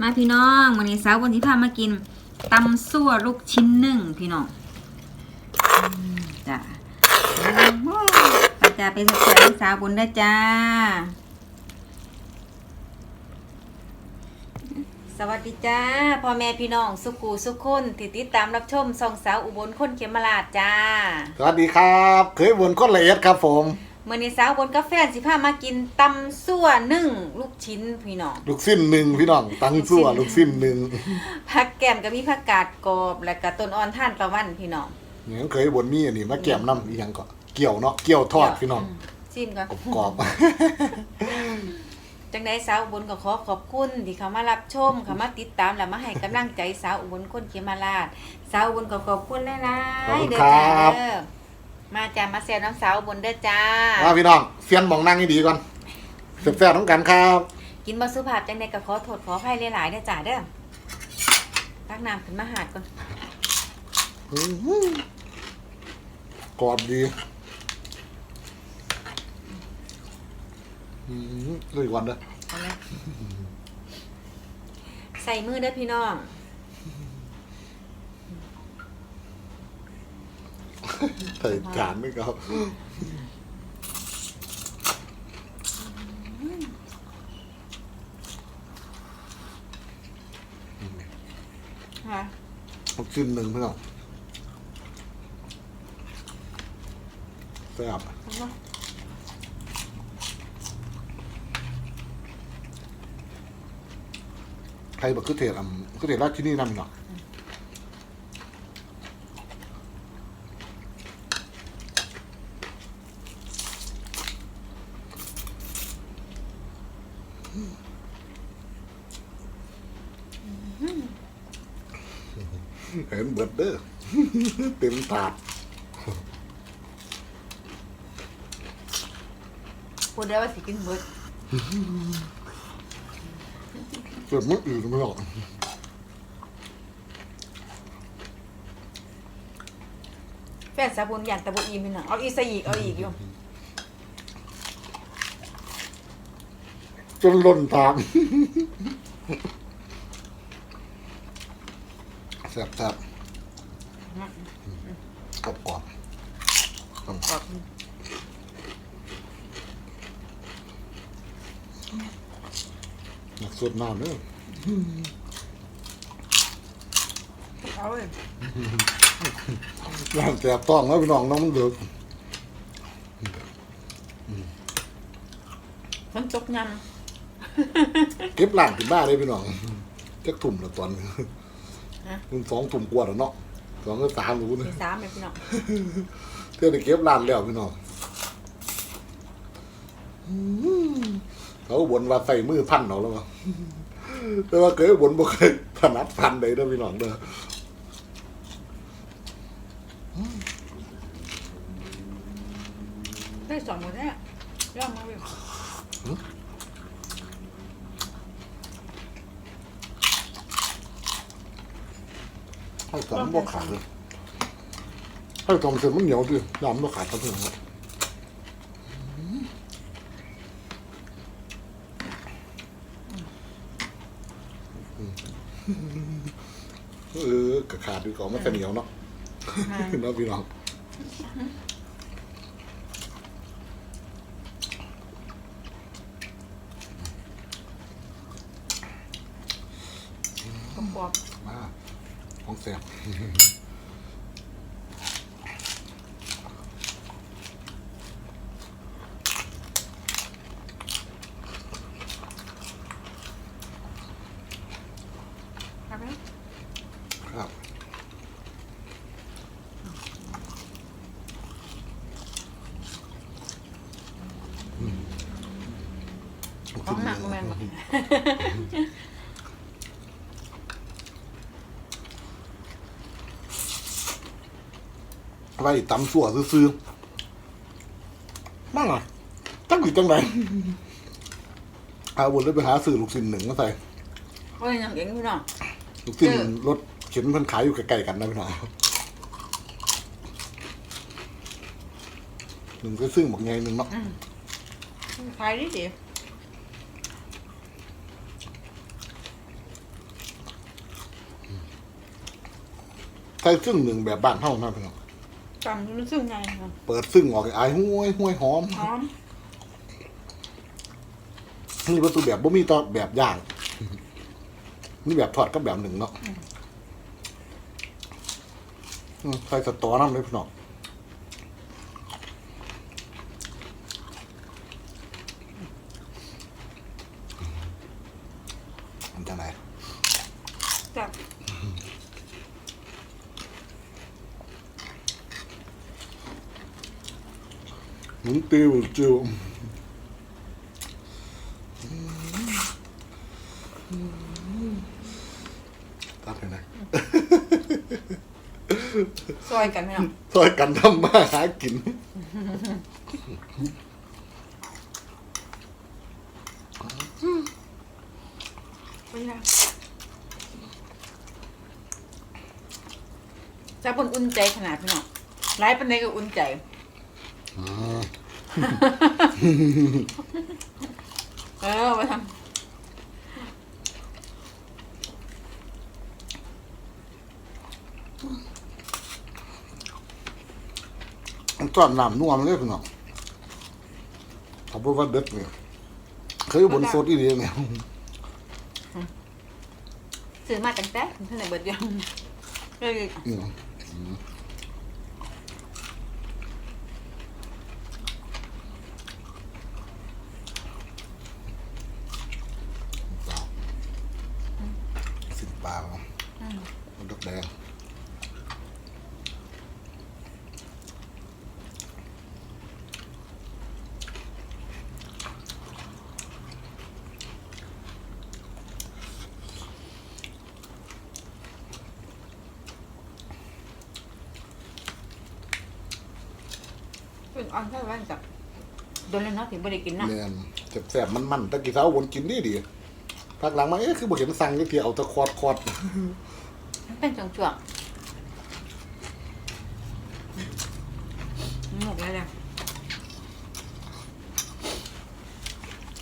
มาพี่น้องวันนี้สาววันที่พามากินตำซั่วลูกชิ้นหนึ่งพี่น้องอจ้ะโอ้โหไปจ้าไปสักเสาวบนได้จ้า สวัสดีจ้าพ่อแม่พี่น้องสุกูสุขคนที่ติดตามรับชมสองสาวอุบลคนเขมราชจ้า สวัสดีครับ เคยวนคนละเอียดครับผม เมื่อนี้สาวอุบนกาแฟสิพามากินตำซั่วหนึ่งลูกชิ้นพี่น้อง ลูกสิ้นหนึ่งพี่น้องตั้งสั่วลูกสิ้นหนึ่งผักแก้มก็มีผักกาดกรอบและก็ต้นอ่อนท่านตะวันพี่น้องเนี่ยเคยวนมีอันนี้มาแก้มน้ำอีหยังก็เกี่ยวเนาะเกี่ยวทอดพี่น้องชิมก่อนกรอบจังไดสาวอุบลก็ขอขอบคุณที่เขามารับชมเขามาติดตามและมาให้กำลังใจสาวอุบลคนเขมราชสาวอุบลก็ขอบคุณหลายขอบคุๆณเด้อครัจ้าบเด้อ มาจ้ามาแซวน้ำสาวอุบลเด้อจ้าๆว่าพี่น้องเซียนหมองนั่งให้ดีก่อนแซ่บๆทั้งกันครับกินบ่สุภาพจังไดก็ขอโทษขออภัยหลายๆเด้อจ้าเด้อตักน้ำขึ้นมาหาดก่อนอื้อหือกรอบดีอืมเลยวันเด้อ เอาไหมใส่มือเด้อพี่น้อง ใส่จานไม่ครับค่ะลูกสิ้นหนึ่งพี่น้องแซ่บเอามาใครบอกคือเทศอ่ำคือเทศราชที่นี่นั่นเนาะ เห็นเบิดเด้อเต็มถาดพูดได้ว่าสิกินเบิดเกิดมื่ออื่นไม่หรอกแฟนสาบุญยันตะบุอีพี่น้องเอาอีกซะอีกเอาอีกอยู่จนหล่นถาม แซ่บแซ่บกรอบกรอบกรอบหนักสดน้ำเด้อเอาเลยน้ำแซ่บต้องแล้วพี่น้องน้องมันเดือดมันตกยเก็บล้างถึงบ้านเลยพี่น้องจักถุ่มละตอน นี้ำฮะมันสองถุ่มกว่าแล้วเนาะสองก็สามรู้นะมีสามเลยพี่น้องเท่าได้เก็บล้านแล้วพี่น้องอืมเขาบนว่าใส่มือพันเอาแล้ววะแต่ว่าเคยบนบ่เคยถนัดพันใดเด้อพี่น้องเด้อได้สองหมดแล้วย่อมมาเลย ให้ตอมบ่ขาดเลยให้ตอมเสร็จมันเหนียวดิน้ำบ่ขาดทั้งเนั้นเออกระขาดดีกว่ามันจะเหนียวเนาะเนาะพี่น้องกรอบมา ของแซ่บๆครับไหมครับของหนักแมนบ่ ไว้ตำสั่วซื้อๆมากอะตั้งอยู่จังไหนอาวนเลยไปหาสื่อลูกศิลหนึ่งมาใส่ก็เลยอย่างเงี้ยพี่น้องลูกศิลรถเข็นมันขายอยู่ใกล้ๆกันนะพี่น้องหนึ่งก็ซึ่งบอกไงหนึ่งเนาะขายดิสิใส่ซึ่งหนึ่งแบบบ้านเท่านั้นพี่น้อง จำรู้สึกไงคะเปิดซึ่งออกไอ้ห้วยห้วยหอม หอมนี่ประตูแบบบ่มีต่อแบบย่าง นี่แบบทอดก็แบบหนึ่งเนาะอืมใส่สตอน้ำเลยพี่น้องมันจะไหน จับ หมุนติวจิวตัดเลยนะซอยกันไหมน้องซอยกันทำมาหากิน ไม่ได้จะบนอุ่นใจขนาดพี่น้องไล่ปันใดก็อุ่นใจ เออไปทมันก้อนน้ำนัวมันเลยพี่น้องเขาบอกว่าเด็ดเนี่ยเคยบนโซดอีเดียเนี่ยำซื้อมาตั้งแต่เท่าไหร่เบิดเดียวเลย อืมสิบปลาเนาะมันดอกแดง เป็น อ่อนเท่าไหร่จับโดนเลยเนาะถึงไม่ได้กินนะแม่นแสบๆมันๆตะกี้เช้าวนกินดีดีพักหลังมาเอ๊ะคือบ่เห็นสั่งจักทีเอาแตะคอดคอดมันเป็นช่วงๆหมกแล้วเลย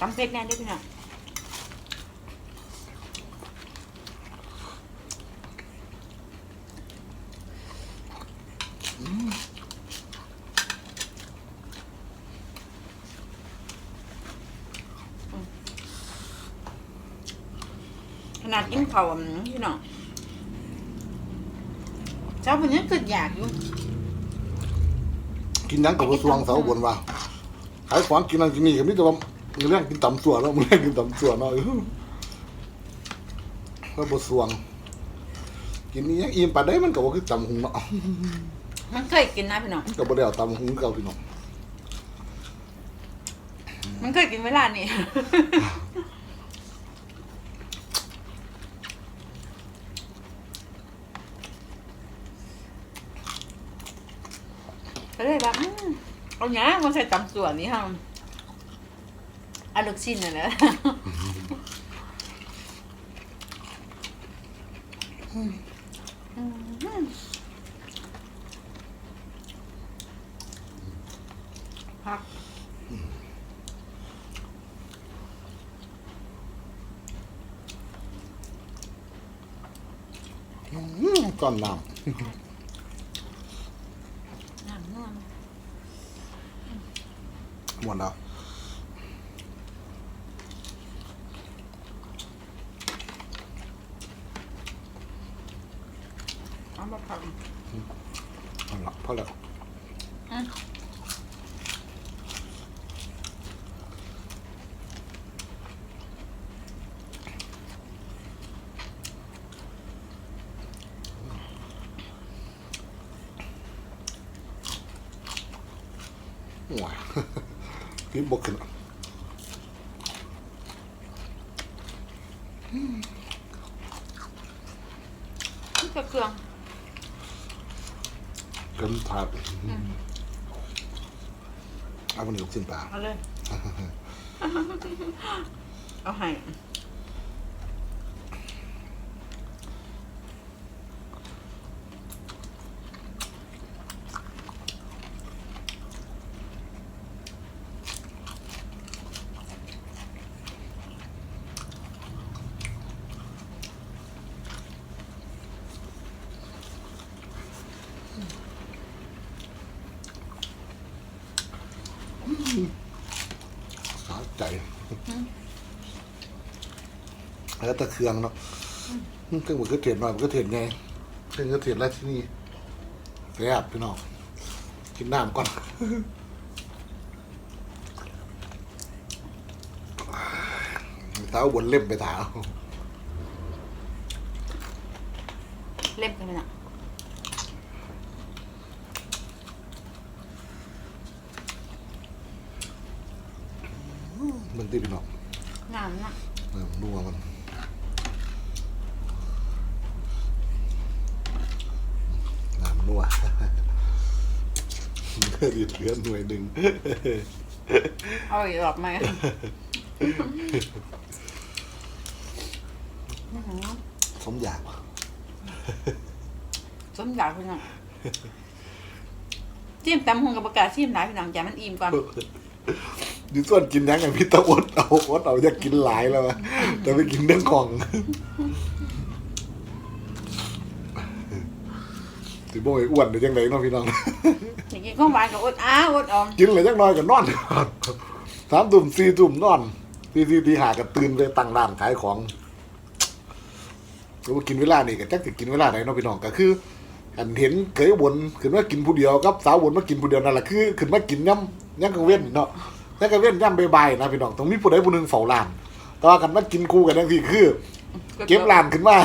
ตำเพชรแน่ด้วยพี่น้อง นาดกินข้าวอะพี่น้องเจ้าเป็นยังเกิดอยากอยู่ กินหยังกับบ่สวงเสาบนว่าขายของกินนั่นกินนี่ก็มีแต่ว่ามื้อแรงกินตำสัวเนาะมื้อแรงกินตำสัวเนาะก็บ่สวง กินนี่ยังอิ่มปานใดมันก็บ่คือตำหุงเนาะมันเคยกินนะพี่น้องก็บ่ได้เอาตำหุงเก่าพี่น้องมันเคยกินเวลานี่ ก็เลยแบบอืม เอาหยามาใส่ตำส่วนนี้ฮะอาลูกชิ้นน่ะนะพักอืมก้อนน้น้ำนวลำ หมดแล้วเอามาพักเอาละพอแล้วอืมว้ายพี่บ่ขึ้นนี่ก็เครื่องเกินถาดเอาวันนี้ลูกชิ้นปลาเอาเลย เอาให้ แล้วแต่เครื่องเนาะเครื่องมันก็เทียนหน่อยมันก็เทียนไงเครื่องก็เทียนแล้วที่นี่แซ่บพี่น้องกินน้ำก่อนเท้าบนเล่มไปถาเล่มกันไปน่ะมันตีพี่น้องน้ำน่ะเออนัวมันน้ำนัว เลือดเหลือหน่วยหนึ่งเอาอีกรอบไหมอื้อหือสมอยากว่ะสมอยากพี่น้องจิ้มตำหงกับประกาศจิ้มหลายพี่น้องอย่ามันอิ่มก่อนดิส่วนกินยังไงพี่ตะอดเอาอดเอาจะกินหลายแล้วอะแต่ไปกินเรื่องของ สิบ่ไอ้อ้วนเดี๋ยวจังไดเนาะพี่น้อง อย่างกินข้าวหวานกับอดอ้าอดเออมกินเลยจังน้อยก็นอนสามตุ่มสี่ตุ่มนอนสี่สี่ตีหาก็ตื่นไปตั้งร้านขายของก็ว่ากินเวลานี่ก็จักจะกินเวลาไหนเนาะพี่น้องก็คืออันเห็นเคยบนขึ้นมากินผู้เดียวกับสาวบนมากินผู้เดียวนั่นแหละคือขึ้นมากินย่ำย่ำกังเว้นเนาะย่ำกังเว้นย่ำใบายๆนะพี่น้องต้องมีผู้ใดผู้หนึ่งเฝ้าร้านแต่ว่ากันมากินคู่กันทั้งทีคือ เก็บร้านขึ้นมา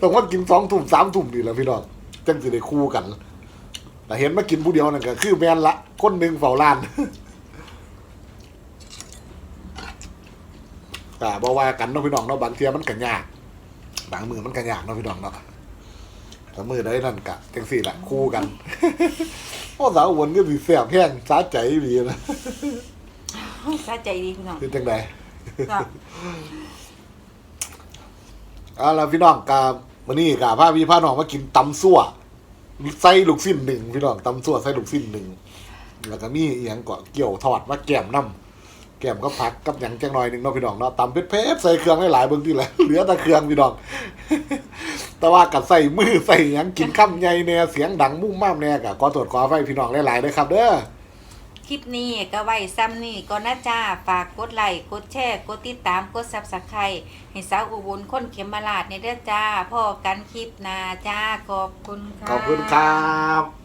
ต้องมากินสองทุ่มสามทุ่มนี่แหละพี่น้อง จังสิได้คู่กัน แต่เห็นมากินผู้เดียวนั่นก็คือแมนละ คนหนึ่งเฝ้าร้านแต่บอกว่ากันเนาะพี่น้องเนาะบางเทียมันกันยากบางมือมันกันยากเนาะพี่น้องเนาะแต่มือได้นั่นกะจังสี่แหละคู่กันโอ้สาววนก็สีเสียบแห้งสาใจดีนะสะใจดีพี่น้องคือจังไดก็เอาล่ะพี่น้องกาวันนี้กาพาพี่พาน้องมากินตำซั่ว ใส่ลูกสิ้นหนึ่งพี่น้องตำส่วนใส่ลูกสิ้นหนึ่งแล้วก็มีอีหยังก็เกี่ยวทอดมาแก้มน้ำแก้มก็พักกับหยังจังหน่อยหนึ่งเนาะพี่น้องเนาะตำเผ็ดๆใส่เครื่องหลายๆเบิ่งที่แหละเหลือแต่เครื่องพี่น้อง แต่ว่ากับใส่มือใส่หยังกินข้ามใหญ่แน่เสียงดังมุ่งม่ามแน่กะขอตรวจขอไฟพี่น้องหลายๆเลยครับ เด้อ คลิปนี้ก็ไว้ซ้ำนี่ก็นะจ้า ฝากกดไลค์กดแชร์กดติดตามกดซับสไครต์ให้สาวอุบลคนเข็มมาลาดในเด้อจ้าพ่อกันคลิปหนาจ้าขอบคุณค่ะ ขอบคุณครับ